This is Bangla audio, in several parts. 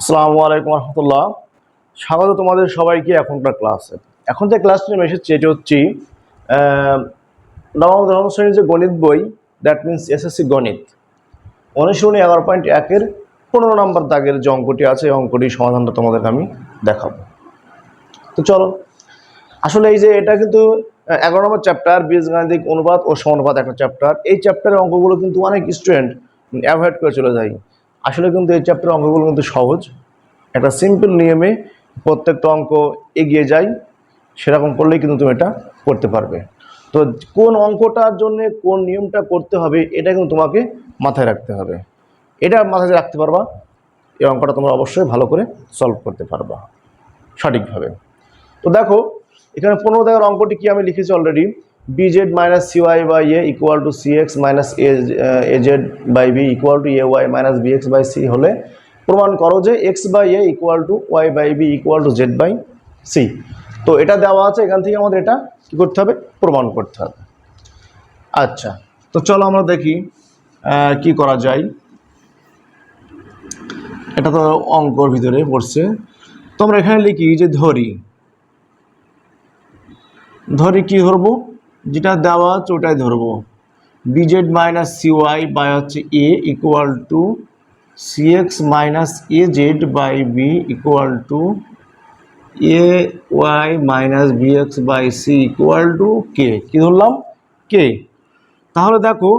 আসসালামু আলাইকুম রহমতুল্লাহ। স্বাগত তোমাদের সবাইকে এখনকার ক্লাসে। এখন যে ক্লাস আমি এসেছি, এটি হচ্ছে নবম দশম শ্রেণির যে গণিত বই দ্যাট মিনস এসএসসি গণিত। অনুশীলনী এগারো পয়েন্ট একের পনেরো নম্বর দাগের যে অঙ্কটি আছে, এই অঙ্কটির সমাধানটা তোমাদেরকে আমি দেখাবো। তো চলো, আসলে এই যে এটা কিন্তু এগারো নম্বর চ্যাপ্টার বীজগাণিতিক অনুপাত ও সমানুপাত একটা চ্যাপ্টার এই চ্যাপ্টারের অঙ্কগুলো কিন্তু অনেক স্টুডেন্ট অ্যাভয়েড করে চলে যায়। আসলে কিন্তু এই চ্যাপ্টারের অঙ্কগুলো কিন্তু সহজ। একটা সিম্পল নিয়মে প্রত্যেকটা অঙ্ক এগিয়ে যায়, সেরকম করলেই কিন্তু তুমি এটা করতে পারবে। তো কোন অঙ্কটার জন্য কোন নিয়মটা করতে হবে, এটা কিন্তু তোমাকে মাথায় রাখতে হবে। এটা মাথায় রাখতে পারবা, এই অঙ্কটা তোমরা অবশ্যই ভালো করে সলভ করতে পারবা, সঠিকভাবে। তো দেখো, এখানে পনেরো দেখার অঙ্কটি কি আমি লিখেছি already B Z minus C Y by A equal to C X minus A Z by B equal to A Y minus B X by C হলে প্রমাণ করো যে X by A equal to Y by B equal to Z by C তো এটা দেওয়া আছে, এখান থেকে আমাদের এটা কী করতে হবে? প্রমাণ করতে হবে। আচ্ছা তো চলো আমরা দেখি কি করা যায়। এটা তো অঙ্কর ভিতরে পড়ছে। তো আমরা এখানে লিখি যে ধরি। ধরি কি ধরবো? যেটা দেওয়া আছে ওটাই ধরবো। B Z minus C Y by হচ্ছে A equal to C X minus A Z by B equal to A Y minus B X by C equal to K কী ধরলাম? কে তাহলে দেখো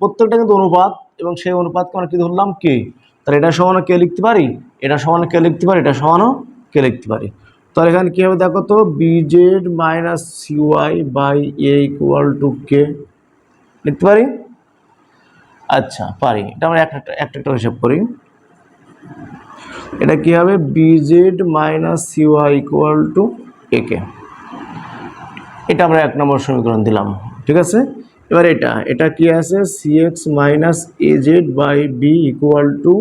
প্রত্যেকটা কিন্তু অনুপাত এবং সেই অনুপাতকে আমরা কী ধরলাম? কে তাহলে এটা সমানও কে লিখতে পারি, এটা সমানও কে লিখতে পারি, এটা সমানও কে লিখতে পারি। তাহলে এখানে কী হবে দেখো তো B Z minus C Y by A equal to K লিখতে পারি? আচ্ছা পারি। এটা আমরা একটা একটা একটা হিসাব করি। এটা কি হবে? B Z minus C Y equal to A K এটা আমরা এক নম্বর সমীকরণ দিলাম, ঠিক আছে? এবার এটা এটা কি আছে? C X minus A Z by B equal to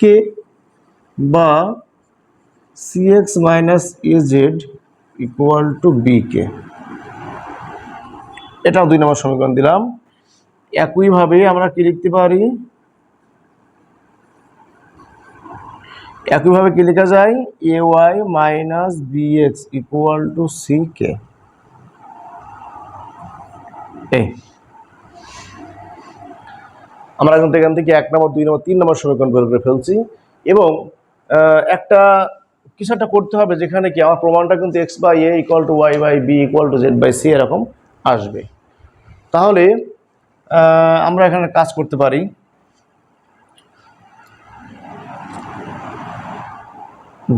K বা C X minus A Z equal to B K এটাও দুই নম্বর সমীকরণ দিলাম। একইভাবে আমরা কি লিখতে পারি? একইভাবে কি লেখা যায়? A Y minus B X equal to C K এই। আমরা কিন্তু এখান থেকে এক নম্বর, দুই নম্বর, তিন নম্বর সমীকরণ বের করে ফেলছি এবং একটা কিছু একটা করতে হবে, যেখানে কি আমার প্রমাণটা কিন্তু X by A equal to Y by B equal to Z by C এরকম আসবে। তাহলে আমরা এখানে কাজ করতে পারি।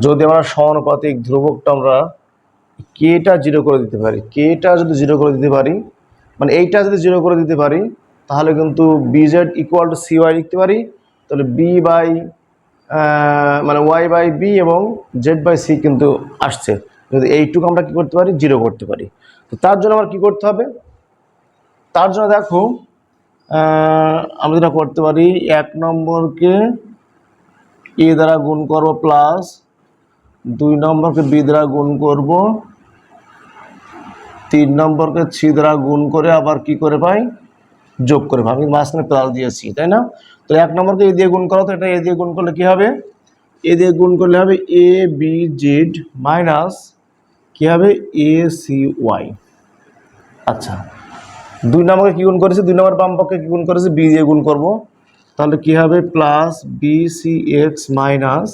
যদি আমরা সমানুপাতিক ধ্রুবকটা আমরা কেটা জিরো করে দিতে পারি কেটা যদি জিরো করে দিতে পারি মানে এইটা যদি জিরো করে দিতে পারি, তাহলে কিন্তু B Z equal to C Y লিখতে পারি, তাহলে বি বাই মানে ওয়াই বাই বি এবং জেড বাই সি কিন্তু আসছে। যদি এইটুকু আমরা কী করতে পারি? জিরো করতে পারি। তো তার জন্য আমার কী করতে হবে? তার জন্য দেখো আমরা যেটা করতে পারি, এক নম্বরকে এ দ্বারা গুণ করব প্লাস দুই নম্বরকে বি দ্বারা গুণ করব। তিন নম্বরকে সি দ্বারা গুণ করে আবার কি করে পাই? যোগ করে পাই আমি মাঝখানে প্লাস দিয়েছি, তাই না? তো এক নম্বরকে এ দিয়ে গুণ করো, তো এটা এ দিয়ে গুণ করলে কি হবে? এ দিয়ে গুণ করলে হবে এ বি জেড মাইনাস কি হবে? এ সি ওয়াই আচ্ছা দুই নম্বরকে কী গুণ করেছি? দুই নম্বর বাম পক্ষে কী গুণ করেছি? বি দিয়ে গুণ করব। তাহলে কী হবে? Plus B C X minus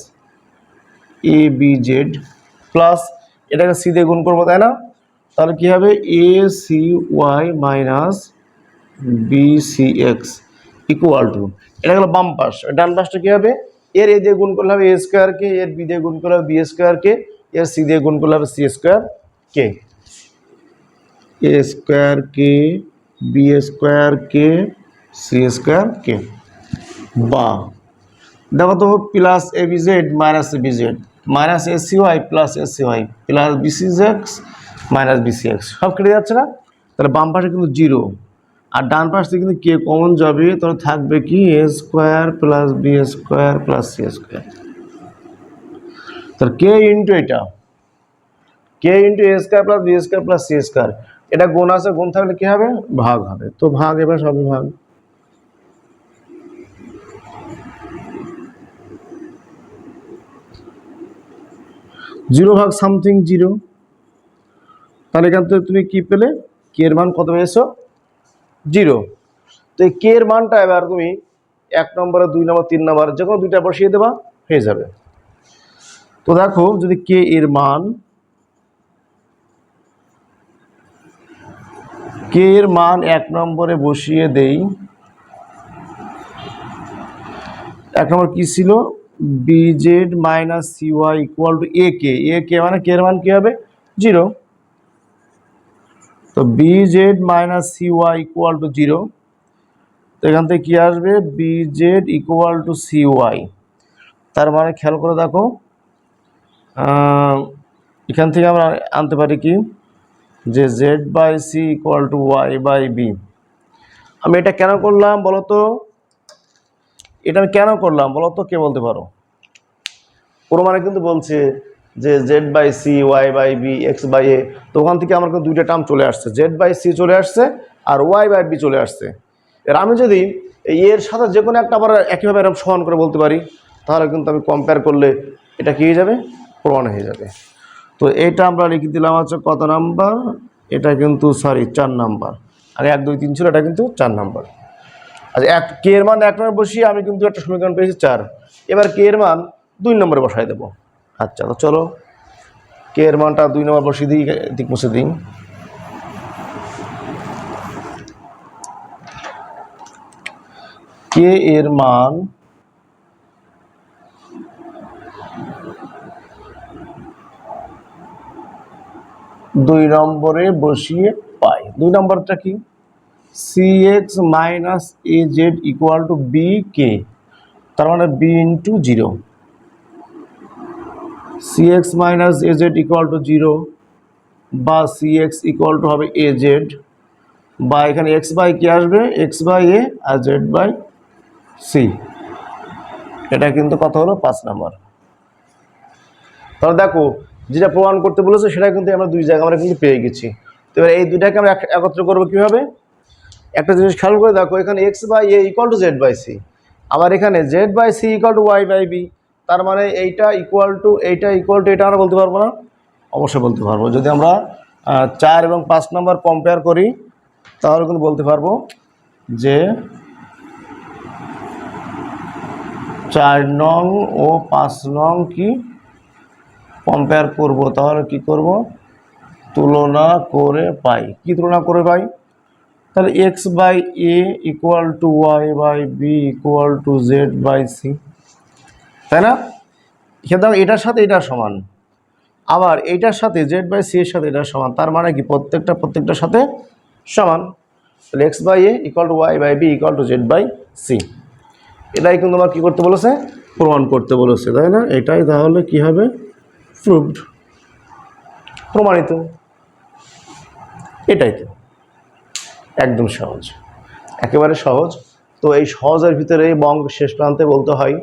A B Z plus এটাকে সি দিয়ে গুণ করব, তাই না? তাহলে কী হবে? A C Y minus B C X equal to এটা হলো বাম পাশ। ডান পাশটা কী হবে? এর এ দিয়ে গুণ করলে হবে এ স্কোয়ারকে এর বি দিয়ে গুণ করলে হবে বি স্কোয়ারকে এর সি দিয়ে গুণ করলে হবে C square K A square K B square K C square K বা। দেখো তো plus A B Z minus A B Z minus A C Y plus A C Y plus B C X minus B C X সব কেটে যাচ্ছে না? তাহলে বাম পাশে কিন্তু জিরো আর ডান পাশে কিন্তু কে কমন যাবে, তাহলে থাকবে কি A square plus B square plus C square তাহলে কে ইন্টু এটা? K into A square plus B square plus C square এটা গুণ আছে, গুণ থাকলে কি হবে? ভাগ হবে। তো ভাগ এবার সবই ভাগ। জিরো ভাগ সামথিং জিরো। তাহলে এখান থেকে তুমি কি পেলে? কে এর মান কত পেয়েছ? জিরো। তো এই কে এর মানটা এবার তুমি এক নম্বরে, দুই নম্বর, তিন নম্বর, যে কোনো দুইটা বসিয়ে দেবা, হয়ে যাবে। তো দেখো, যদি কে এর মান কে এর মান এক নম্বরে বসিয়ে দেই, এক নম্বর কি ছিল? B Z minus C Y equal to A K A K মানে কে এর মান কি হবে? জিরো। তো B Z minus C Y equal to zero তো এখান থেকে কি আসবে? B Z equal to C Y তার মানে খেয়াল করে দেখো এখান থেকে আমরা আনতে পারি কি? যে Z by C equal to Y by B আমি এটা কেন করলাম বলো তো এটা আমি কেন করলাম বলো তো কে বলতে পারো? প্রমাণে কিন্তু বলছে যে Z by C Y by B X by A তো ওখান থেকে আমার কিন্তু দুইটা টার্ম চলে আসছে। জেড বাই সি চলে আসছে আর ওয়াই বাই বি চলে আসছে। এর আমি যদি এর সাথে যে কোনো একটা আবার একইভাবে এরকম সমান করে বলতে পারি, তাহলে কিন্তু আমি কম্পেয়ার করলে এটা কি হয়ে যাবে? প্রমাণ হয়ে যাবে। তো এটা আমরা লিখে দিলাম হচ্ছে কত নাম্বার? এটা কিন্তু সরি চার নাম্বার। আর এক, দুই, তিন ছিল, এটা কিন্তু চার নাম্বার। আচ্ছা এক, কে এর মান এক নম্বর বসিয়ে আমি কিন্তু একটা সমীকরণ পেয়েছি চার। এবার কে এর মান দুই নম্বরে বসাই দেবো। আচ্ছা তো চলো। কে এর মানটা দুই নম্বর বসিয়ে দিই দিক মুছে দিই। কে এর মান দুই নম্বরে বসিয়ে পাই। দুই নম্বরটা কি? C X minus A Z equal to B K তার মানে B into zero C X minus A Z equal to zero বা সি এক্স ইকুয়াল টু হবে এ জেড বা এখানে এক্স বাই কি আসবে? এক্স বাই এ আর জেড বাই সি এটা কিন্তু কত হলো পাঁচ নাম্বার। তাহলে দেখো, যেটা প্রমাণ করতে বলেছে সেটা কিন্তু আমরা দুই জায়গায় আমরা কিন্তু পেয়ে গেছি। এবার এই দুইটাকে আমরা এক- একত্র করব কীভাবে? একটা জিনিস খেয়াল করে দেখো, এখানে X by A equal to Z by C আবার এখানে Z by C equal to Y by B তার মানে এইটা ইকুয়াল টু এইটা ইকুয়াল টু এটা আমরা বলতে পারব না? অবশ্যই বলতে পারব। যদি আমরা চার এবং পাঁচ নম্বর কম্পেয়ার করি, তাহলে কিন্তু বলতে পারব যে চার নং ও পাঁচ নং কি কম্পেয়ার করব? তাহলে কি করব? তুলনা করে পাই। কি তুলনা করে পাই? তাহলে X by A equal to Y by B equal to Z by C তাই না? দেখো, এটার সাথে এটা সমান। আবার এইটার সাথে জেড বাই সি এর সাথে এটা সমান, তার মানে কি প্রত্যেকটা, প্রত্যেকটার সাথে সমান। তাহলে X by A equal to Y by B equal to Z by C এটাই কিন্তু আমার কী করতে বলেছে? প্রমাণ করতে বলেছে, তাই না? এটাই তাহলে কি হবে? প্রুভড প্রমাণিত। এটাই তো। একদম সহজ। একেবারে সহজ। তো এই সহজের ভিতরে অঙ্ক শেষ প্রান্তে বলতে হয়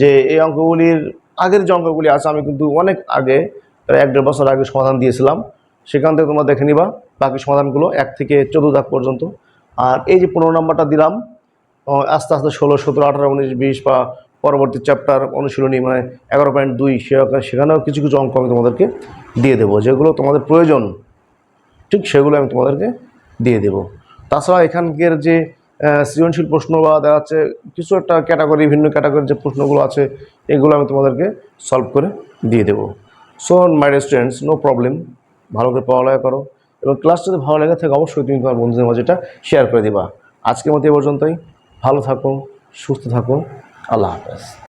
যে এই অঙ্কগুলির আগের যে অঙ্কগুলি আছে, আমি কিন্তু অনেক আগে, প্রায় এক দেড় বছর আগে সমাধান দিয়েছিলাম। সেখান থেকে তোমরা দেখে নিবা, বাকি সমাধানগুলো এক থেকে চোদ্দ দাগ পর্যন্ত। আর এই যে পনেরো নম্বরটা দিলাম আস্তে আস্তে ষোলো, সতেরো, আঠারো, উনিশ, বিশ বা পরবর্তী চ্যাপ্টার অনুশীলনী মানে এগারো পয়েন্ট দুই সেখানেও কিছু কিছু অঙ্ক আমি তোমাদেরকে দিয়ে দেবো। যেগুলো তোমাদের প্রয়োজন, ঠিক সেগুলো আমি তোমাদেরকে দিয়ে দেবো। তাছাড়া এখানকার যে সৃজনশীল প্রশ্ন বা দেখা যাচ্ছে কিছু একটা ক্যাটাগরি ভিন্ন ক্যাটাগরির যে প্রশ্নগুলো আছে, এগুলো আমি তোমাদেরকে সলভ করে দিয়ে দেবো। So my students no problem ভালো করে পড়ালেখা করো এবং ক্লাস যদি ভালো লেগে থাকে, অবশ্যই তুমি তোমার বন্ধুদের মাঝে এটা শেয়ার করে দেবা। আজকের মতো এ পর্যন্তই। ভালো থাকো, সুস্থ থাকো। আল্লাহ হাফেজ।